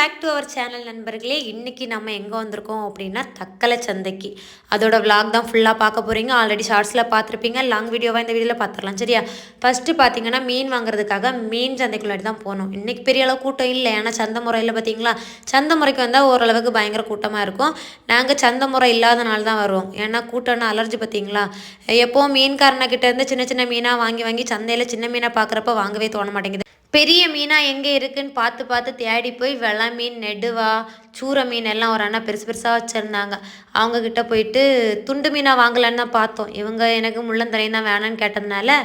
Back to our channel நண்பர்களே. இன்றைக்கி நம்ம எங்கே வந்திருக்கோம் அப்படின்னா தக்கலை சந்தைக்கு. அதோட vlog தான் ஃபுல்லாக பார்க்க போகிறீங்க ஆல்ரெடி ஷார்ட்ஸில் பார்த்துருப்பீங்க. லாங் வீடியோவாக இந்த வீடியோவில் பார்த்துடலாம் சரியா? ஃபஸ்ட்டு பார்த்தீங்கன்னா மீன் வாங்குறதுக்காக மீன் சந்தைக்குள்ளாடி தான் போனோம். இன்றைக்கி பெரிய அளவு கூட்டம் இல்லை. ஏன்னா சந்தை முறையில் பார்த்தீங்களா சந்தை முறைக்கு வந்தால் ஓரளவுக்கு பயங்கர கூட்டமாக இருக்கும். நாங்கள் சந்தை முறை இல்லாதனால தான் வருவோம். ஏன்னா கூட்டம்னா அலர்ஜி பார்த்தீங்களா? எப்போவும் மீன்காரனை சின்ன சின்ன மீனாக வாங்கி வாங்கி சந்தையில் சின்ன மீனாக பார்க்குறப்ப வாங்கவே தோண மாட்டேங்குது. பெரிய மீனாக எங்கே இருக்குன்னு பார்த்து பார்த்து தேடி போய் வெள்ளை மீன் நெடுவா சூர மீன் எல்லாம் ஒரு அண்ணா பெருசு பெருசாக வச்சுருந்தாங்க. அவங்கக்கிட்ட போயிட்டு துண்டு மீனாக வாங்கலான்னு தான் பார்த்தோம். இவங்க எனக்கு முள்ளந்தலையும் தான் வேணான்னு கேட்டதுனால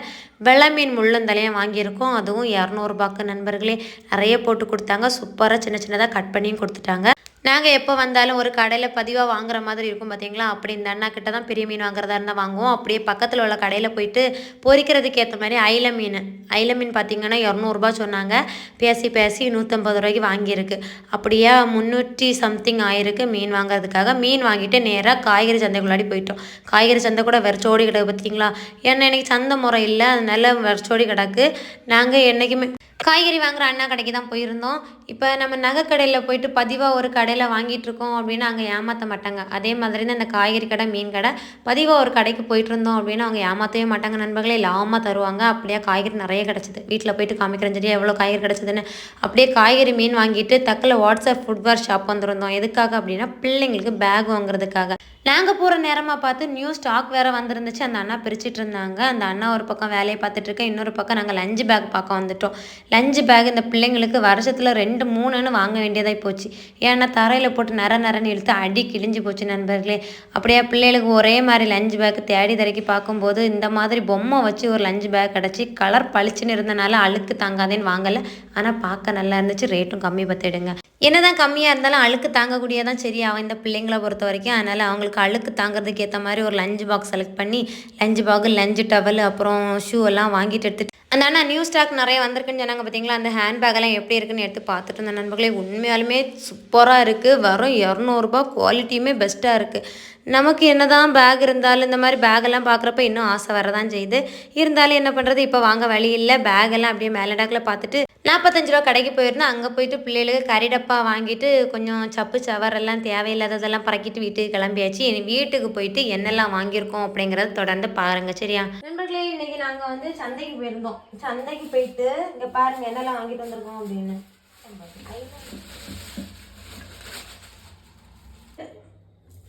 வெள்ளை மீன் முள்ளந்தலையும் வாங்கியிருக்கோம். அதுவும் இரநூறுபாக்கு நண்பர்களே நிறைய போட்டு கொடுத்தாங்க. சூப்பராக சின்ன சின்னதாக கட் பண்ணியும் கொடுத்துட்டாங்க. நாங்கள் எப்போ வந்தாலும் ஒரு கடையில் பதிவாக வாங்குற மாதிரி இருக்கும் பார்த்தீங்களா அப்படி இந்த அண்ணா கிட்ட தான் பெரிய மீன் வாங்குறதா இருந்தால் வாங்குவோம். அப்படியே பக்கத்தில் உள்ள கடையில் போயிட்டு பொரிக்கிறதுக்கு ஏற்ற மாதிரி ஐல மீன். ஐல மீன் பார்த்தீங்கன்னா இரநூறுபா சொன்னாங்க. பேசி பேசி நூற்றம்பது ரூபாய்க்கு வாங்கியிருக்கு. அப்படியே முந்நூற்றி சம்திங் ஆயிருக்கு மீன் வாங்குறதுக்காக. மீன் வாங்கிட்டு நேராக காய்கறி சந்தைக்குள்ளாடி போயிட்டோம். காய்கறி சந்தை கூட வெறிச்சோடி கிடக்கு பார்த்தீங்களா ஏன்னா இன்றைக்கி சந்தை முறை இல்லை. அதனால வெறிச்சோடி கிடக்கு. நாங்கள் என்றைக்குமே காய்கறி வாங்குற அண்ணா கடைக்கு தான் போயிருந்தோம். இப்போ நம்ம நகை கடையில் போயிட்டு பதிவாக ஒரு கடையில் வாங்கிட்டு இருக்கோம் அப்படின்னு அங்கே ஏமாற்ற மாட்டாங்க. அதே மாதிரி தான் இந்த காய்கறி கடை மீன் கடை பதிவாக ஒரு கடைக்கு போயிட்டு இருந்தோம் அப்படின்னு அவங்க ஏமாற்றவே மாட்டாங்க. நண்பர்களே லாபமாக தருவாங்க. அப்படியே காய்கறி நிறைய கிடச்சிது. வீட்டில் போயிட்டு காமிக்கிறேன் சரியா எவ்வளோ காய்கறி கிடச்சிதுன்னு அப்படியே காய்கறி மீன் வாங்கிட்டு தக்கில் வாட்ஸ்அப் ஃபுட்வேர் ஷாப் வந்திருந்தோம். எதுக்காக அப்படின்னா பிள்ளைங்களுக்கு பேக் வாங்குறதுக்காக. நாங்கள் போகிற நேரமாக பார்த்து நியூ ஸ்டாக் வேறு வந்திருந்துச்சு. அந்த அண்ணா பிரிச்சுட்டு இருந்தாங்க. அந்த அண்ணா ஒரு பக்கம் வேலையை பார்த்துட்டு இன்னொரு பக்கம் நாங்கள் லஞ்சு பேக் பார்க்க வந்துட்டோம். லஞ்சு பேக் இந்த பிள்ளைங்களுக்கு வருஷத்தில் ரெண்டு மூணுன்னு வாங்க வேண்டியதாகி போச்சு. ஏன்னா தரையில் போட்டு நர நரன்னு இழுத்து அடி கிழிஞ்சு போச்சு நண்பர்களே. அப்படியே பிள்ளைகளுக்கு ஒரே மாதிரி லஞ்சு பேக் தேடி தரைக்கி பார்க்கும்போது இந்த மாதிரி பொம்மை வச்சு ஒரு லஞ்சு பேக் கிடச்சி கலர் பளிச்சுன்னு இருந்தனால அழுக்கு தாங்காதேன்னு வாங்கலை. ஆனால் பார்க்க நல்லா இருந்துச்சு. ரேட்டும் கம்மி பார்த்துடுங்க. என்னதான் கம்மியாக இருந்தாலும் அழுக்கு தாங்கக்கூடியதான் சரி அவன் இந்த பிள்ளைங்களை பொறுத்த வரைக்கும். அதனால் அவங்களுக்கு அழுக்கு தாங்கிறதுக்கு ஏற்ற மாதிரி ஒரு லஞ்ச் பாக்ஸ் செலக்ட் பண்ணி லஞ்சு பாகு லஞ்சு டவல் அப்புறம் ஷூ எல்லாம் வாங்கிட்டு எடுத்துட்டு அந்த அண்ணா நியூ ஸ்டாக் நிறைய வந்திருக்குன்னு சொன்னாங்க பார்த்தீங்களா அந்த ஹேண்ட் எப்படி இருக்குன்னு எடுத்து பார்த்துட்டு இருந்த நண்பர்களே உண்மையாலுமே சூப்பராக இருக்குது வரும் இரநூறுபா குவாலிட்டியுமே பெஸ்ட்டாக இருக்குது நமக்கு என்னதான் பேக் இருந்தாலும் இந்த மாதிரி பேக்கெல்லாம் பார்க்குறப்ப இன்னும் ஆசை வரதான் செய்யுது. இருந்தாலும் என்ன பண்ணுறது இப்போ வாங்க வழி இல்லை. பேக்கெல்லாம் அப்படியே மேலடாக்கில் பார்த்துட்டு நாற்பத்தஞ்சு ரூபா கடைக்கு போயிருந்தோம் அங்கே போயிட்டு பிள்ளைகளுக்கு கறி டப்பா வாங்கிட்டு கொஞ்சம் சப்பு சவரெல்லாம் தேவையில்லாததெல்லாம் பறக்கிட்டு வீட்டுக்கு கிளம்பியாச்சு. இனி வீட்டுக்கு போயிட்டு என்னெல்லாம் வாங்கியிருக்கோம் அப்படிங்கிறத தொடர்ந்து பாருங்க சரியா? நண்பர்களே இன்னைக்கு நாங்கள் வந்து சந்தைக்கு போயிருந்தோம். சந்தைக்கு போயிட்டு இங்கே பாருங்க என்னெல்லாம் வாங்கிட்டு வந்திருக்கோம் அப்படின்னு.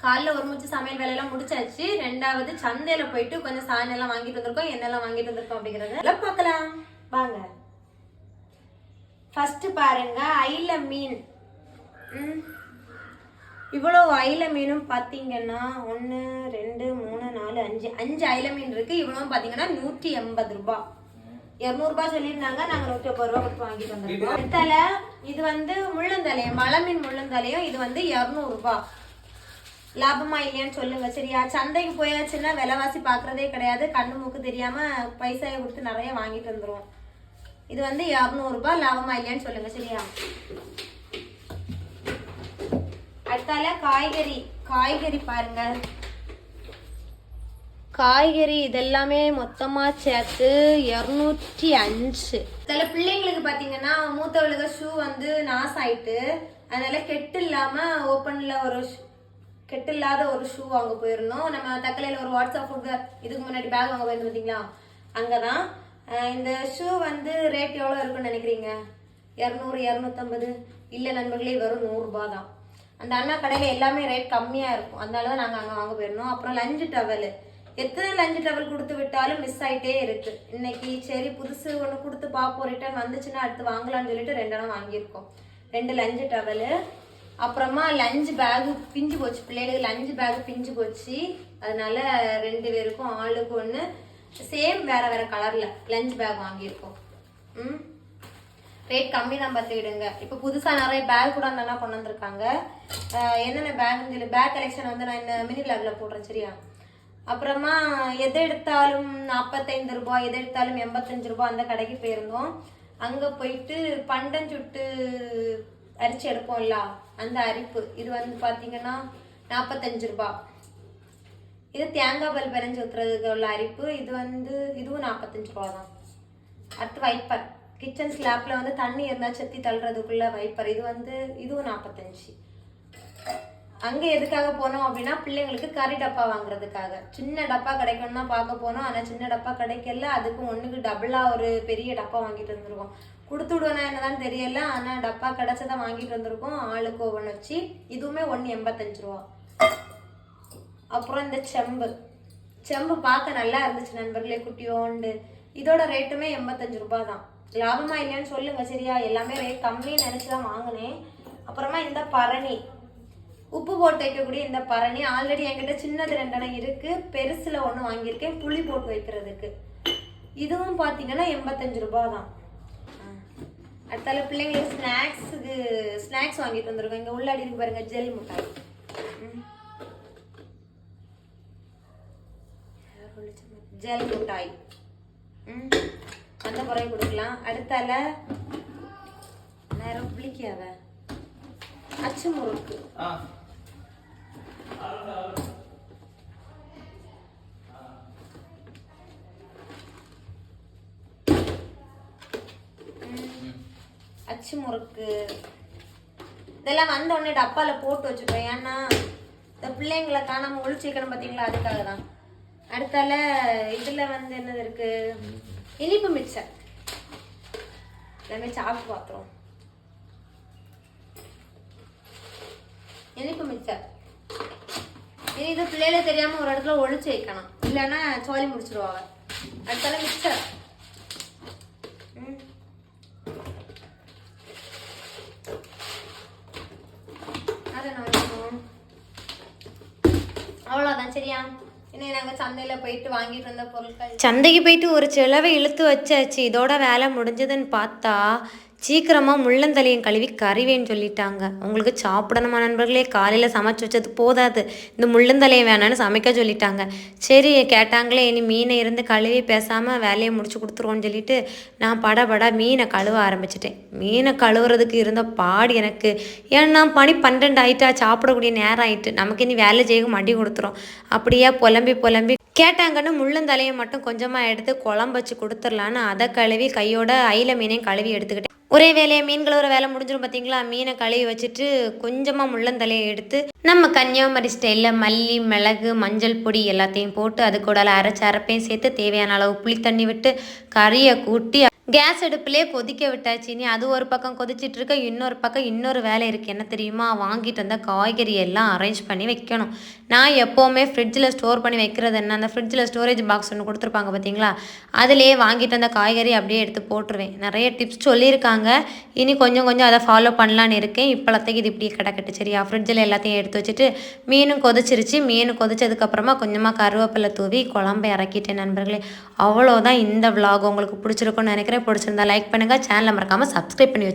காலைல ஒரு முச்சு சமையல் வேலையெல்லாம் முடிச்சாச்சு. ரெண்டாவது சந்தையில போயிட்டு கொஞ்சம் சாயனம் எல்லாம் வாங்கிட்டு வந்திருக்கோம். என்னெல்லாம் வாங்கிட்டு வந்திருக்கோம் அப்படிங்கறத எல்லாம் பார்க்கலாம். வாங்க. ஃபர்ஸ்ட் பாருங்க ஐல மீன். இவ்வளோ ஐல மீனும் பார்த்தீங்கன்னா ஒன்று ரெண்டு மூணு நாலு அஞ்சு. அஞ்சு ஐல மீன் இருக்கு. இவ்வளவும் பார்த்தீங்கன்னா நூற்றி எண்பது ரூபாய். இரநூறுபா சொல்லியிருந்தாங்க. நாங்கள் நூற்றி ஐம்பது ரூபா கொடுத்து வாங்கிட்டு வந்திருக்கோம். தலை இது வந்து முள்ளந்தலையும் மலை மீன் முள்ளந்தலையும் இது வந்து இரநூறுபா. லாபமா இல்லையான்னு சொல்லுங்க. சரியா சந்தைக்கு போயாச்சுன்னா விலைவாசி பார்க்கறதே கிடையாது. கண்ணு மூக்கு தெரியாம பைசாயை கொடுத்து நிறைய வாங்கிட்டு வந்துருவோம். இது வந்து இரநூறுபா லாபமா இல்லையான்னு சொல்லுங்க. சரியா? அடுத்தால காய்கறி. காய்கறி பாருங்க. காய்கறி இதெல்லாமே மொத்தமா சேர்த்து இரநூற்றி அஞ்சு. சில பிள்ளைங்களுக்கு பாத்தீங்கன்னா மூத்தவளுக்கு ஷூ வந்து நாஸ் ஆயிட்டு அதனால கெட்டு இல்லாம ஓப்பன்ல ஒரு ஷூ கெட்டு இல்லாத ஒரு ஷூ வாங்க போயிருந்தோம். நம்ம தக்கலையில் ஒரு வாட்ஸ்அப் ஃபுட் இதுக்கு முன்னாடி பேக் வாங்க போயிருந்தோம் பார்த்தீங்களா அங்கே தான் இந்த ஷூ வந்து ரேட் எவ்வளோ இருக்குன்னு நினைக்கிறீங்க? இரநூறு இரநூத்தம்பது? இல்லை நண்பர்களே வெறும் நூறுரூபா தான் அந்த அண்ணா கடையில் எல்லாமே ரேட் கம்மியாக இருக்கும். அதனால தான் நாங்கள் அங்கே வாங்க போயிருந்தோம். அப்புறம் லஞ்சு டவலு எத்தனை லஞ்சு டவல் கொடுத்து விட்டாலும் மிஸ் ஆயிட்டே இருக்கு. இன்னைக்கு சரி புதுசு ஒன்று கொடுத்து பார்ப்போம் ரிட்டர்ன் வந்துச்சுன்னா அடுத்து வாங்கலாம்னு சொல்லிட்டு ரெண்டெண்ணம் வாங்கியிருக்கோம். ரெண்டு லஞ்சு டவலு அப்புறமா லஞ்ச் பேகு பிஞ்சு போச்சு. பிள்ளைகளுக்கு லஞ்ச் பேகு பிஞ்சு போச்சு. அதனால ரெண்டு பேருக்கும் ஆளுக்கு ஒன்று சேம் வேற வேற கலர்ல லஞ்ச் பேக் வாங்கியிருக்கோம். ம்? ரேட் கம்மி தான் பார்த்துக்கிடுங்க. இப்போ புதுசாக நிறைய பேக் கூட நல்லா கொண்டு வந்திருக்காங்க. என்னென்ன பேக்னு சொல்லி பேக் கலெக்ஷன் வந்து நான் இந்த மினி லேபில் போடுறேன் சரியா? அப்புறமா எது எடுத்தாலும் நாற்பத்தைந்து ரூபாய் எது எடுத்தாலும் எண்பத்தஞ்சு ரூபாய் அந்த கடைக்கு போயிருந்தோம். அங்கே போயிட்டு பண்டம் சுட்டு அரிச்சு எடுப்போம்ல அந்த அரிப்பு. இது வந்து பார்த்தீங்கன்னா நாற்பத்தஞ்சு ரூபாய். இது தேங்காய் பல் பெரஞ்சு ஊற்றுறதுக்கு உள்ள அரிப்பு. இது வந்து இதுவும் நாற்பத்தஞ்சு ரூபா தான். அடுத்து வைப்பர். கிச்சன் ஸ்லாப்பில் வந்து தண்ணி இருந்தால் செத்தி தள்ளுறதுக்குள்ள வைப்பர். இது வந்து இதுவும் நாற்பத்தஞ்சு அங்கே எதுக்காக போனோம் அப்படின்னா பிள்ளைங்களுக்கு கறி டப்பா வாங்குறதுக்காக. சின்ன டப்பா கிடைக்கும்னு தான் பார்க்க போனோம். ஆனால் சின்ன டப்பா கிடைக்கல. அதுக்கும் ஒன்றுக்கு டபுளாக ஒரு பெரிய டப்பா வாங்கிட்டு வந்திருக்கோம். கொடுத்து விடுவேனா என்னதான் தெரியல. ஆனால் டப்பா கிடைச்சதை வாங்கிட்டு வந்திருக்கோம். ஆளுக்கு ஒவ்வொன்று வச்சு. இதுவுமே ஒன்று எண்பத்தஞ்சு ரூபா. அப்புறம் இந்த செம்பு. செம்பு பார்க்க நல்லா இருந்துச்சு நண்பர்களே குட்டியோண்டு. இதோட ரேட்டுமே எண்பத்தஞ்சு ரூபா தான். லாபமா இல்லைன்னு சொல்லுங்க சரியா. எல்லாமே ரேட் கம்மின்னு நினச்சி தான் வாங்கினேன். அப்புறமா இந்த பரணி. உப்பு போட்டு வைக்கக்கூடிய இந்த பரணி ஆல்ரெடி என்கிட்ட சின்னது ரெண்டெண்ணம் இருக்கு. பெருசுல ஒன்று வாங்கியிருக்கேன். புளி போட்டு வைக்கிறதுக்கு. இதுவும் பார்த்தீங்கன்னா எண்பத்தஞ்சு ரூபாய் தான் அடுத்தால பிள்ளைங்களுக்கு ஸ்நாக்ஸுக்கு ஸ்நாக்ஸ் வாங்கிட்டு வந்திருக்கோம். இங்கே உள்ளாடி இருக்கு பாருங்க ஜெல் மிட்டாய். ஜெல் மிட்டாய். அந்த முறை கொடுக்கலாம். அடுத்தால நேரம் புளிக்காவ அச்சு முறுக்கு. அச்சு முறுக்கு. இதெல்லாம் வந்த உடனே டப்பால போட்டு வச்சுட்டோம் ஏன்னா இந்த பிள்ளைங்களை காணாம ஒழிச்சிக்கணும் பார்த்தீங்களா? அதுக்காக தான். அடுத்தால இதுல வந்து என்னது இருக்கு? இனிப்பு மிச்சர் எல்லாமே சாப்பிட்டு பார்த்தோம் இனிப்பு மிச்சர் இனி இது பிள்ளைகள தெரியாம ஒரு இடத்துல ஒழிச்சு வைக்கணும். இல்லைன்னா சோலி முடிச்சிருவாங்க. அடுத்தால மிச்சர் அவ்வளோதான் சரியா? இன்னைக்கு நாங்கள் சந்தையில் போயிட்டு வாங்கிட்டு வந்த பொருட்கள். சந்தைக்கு போயிட்டு ஒரு செலவை இழுத்து வச்சாச்சு. இதோட வேலை முடிஞ்சதுன்னு பார்த்தா சீக்கிரமாக முள்ளந்தலையும் கழுவி கறிவேன்னு சொல்லிட்டாங்க. உங்களுக்கு சாப்பிடணுமா நண்பர்களே? காலையில் சமைச்சு வச்சது போதாது. இந்த முள்ளந்தலையும் வேணான்னு சமைக்க சொல்லிட்டாங்க. சரி கேட்டாங்களே இனி மீனை இருந்து கழுவி பேசாமல் வேலையை முடிச்சு கொடுத்துருவோன்னு சொல்லிட்டு நான் படபடா மீனை கழுவ ஆரம்பிச்சிட்டேன். மீனை கழுவுறதுக்கு இருந்த பாடு எனக்கு. ஏன்னா பனி பன்னெண்டு ஆயிட்டா சாப்பிடக்கூடிய நேரம் ஆயிட்டு. நமக்கு இனி வேலை செய்ய மடி கொடுத்துரும். அப்படியே புலம்பி புலம்பி கேட்டாங்கன்னு முள்ளந்தலையை மட்டும் கொஞ்சமாக எடுத்து குழம்பு வச்சு கொடுத்துர்லான்னு அதை கழுவி கையோட ஐல மீனையும் கழுவி எடுத்துக்கிட்டேன். ஒரே வேலையை மீன்களை ஒரு வேலை முடிஞ்சிடும் பார்த்தீங்களா மீனை கழுவி வச்சுட்டு கொஞ்சமாக முள்ளந்தலையை எடுத்து நம்ம கன்னியாகுமரி ஸ்டைலில் மல்லி மிளகு மஞ்சள் பொடி எல்லாத்தையும் போட்டு அது கூட அரைச்சி அரைப்பையும் சேர்த்து தேவையான அளவு புளி தண்ணி விட்டு கறியை கூட்டி கேஸ் அடுப்புலேயே கொதிக்க விட்டாச்சு. இனி அது ஒரு பக்கம் கொதிச்சிட்டு இருக்க இன்னொரு பக்கம் இன்னொரு வேலை இருக்குது என்ன தெரியுமா? வாங்கிட்டு வந்த காய்கறி எல்லாம் அரேஞ்ச் பண்ணி வைக்கணும். நான் எப்போவுமே ஃப்ரிட்ஜில் ஸ்டோர் பண்ணி வைக்கிறது என்ன? அந்த ஃப்ரிட்ஜில் ஸ்டோரேஜ் பாக்ஸ் ஒன்று கொடுத்துருப்பாங்க பார்த்தீங்களா அதிலேயே வாங்கிட்டு வந்த காய்கறி அப்படியே எடுத்து போட்டுருவேன். நிறைய டிப்ஸ் சொல்லியிருக்காங்க. இனி கொஞ்சம் கொஞ்சம் அதை ஃபாலோ பண்ணலான்னு இருக்கேன். இப்போலத்தைக்கு இது இப்படியே கிடக்கட்டு. சரியா? ஃப்ரிட்ஜில் எல்லாத்தையும் எடுத்து வச்சுட்டு மீனும் கொதிச்சிருச்சு. மீன் கொதிச்சதுக்கப்புறமா கொஞ்சமாக கருவேப்பிலை தூவி குழம்பு இறக்கிட்டேன் நண்பர்களே. அவ்வளோதான் இந்த விலாக் உங்களுக்கு பிடிச்சிருக்கும்னு நினைக்கிறேன். பிடிச்சிருந்தா லைக் பண்ணுங்கள் சேனலை மறக்காமல் சப்ஸ்கிரைப் பண்ணி வச்சு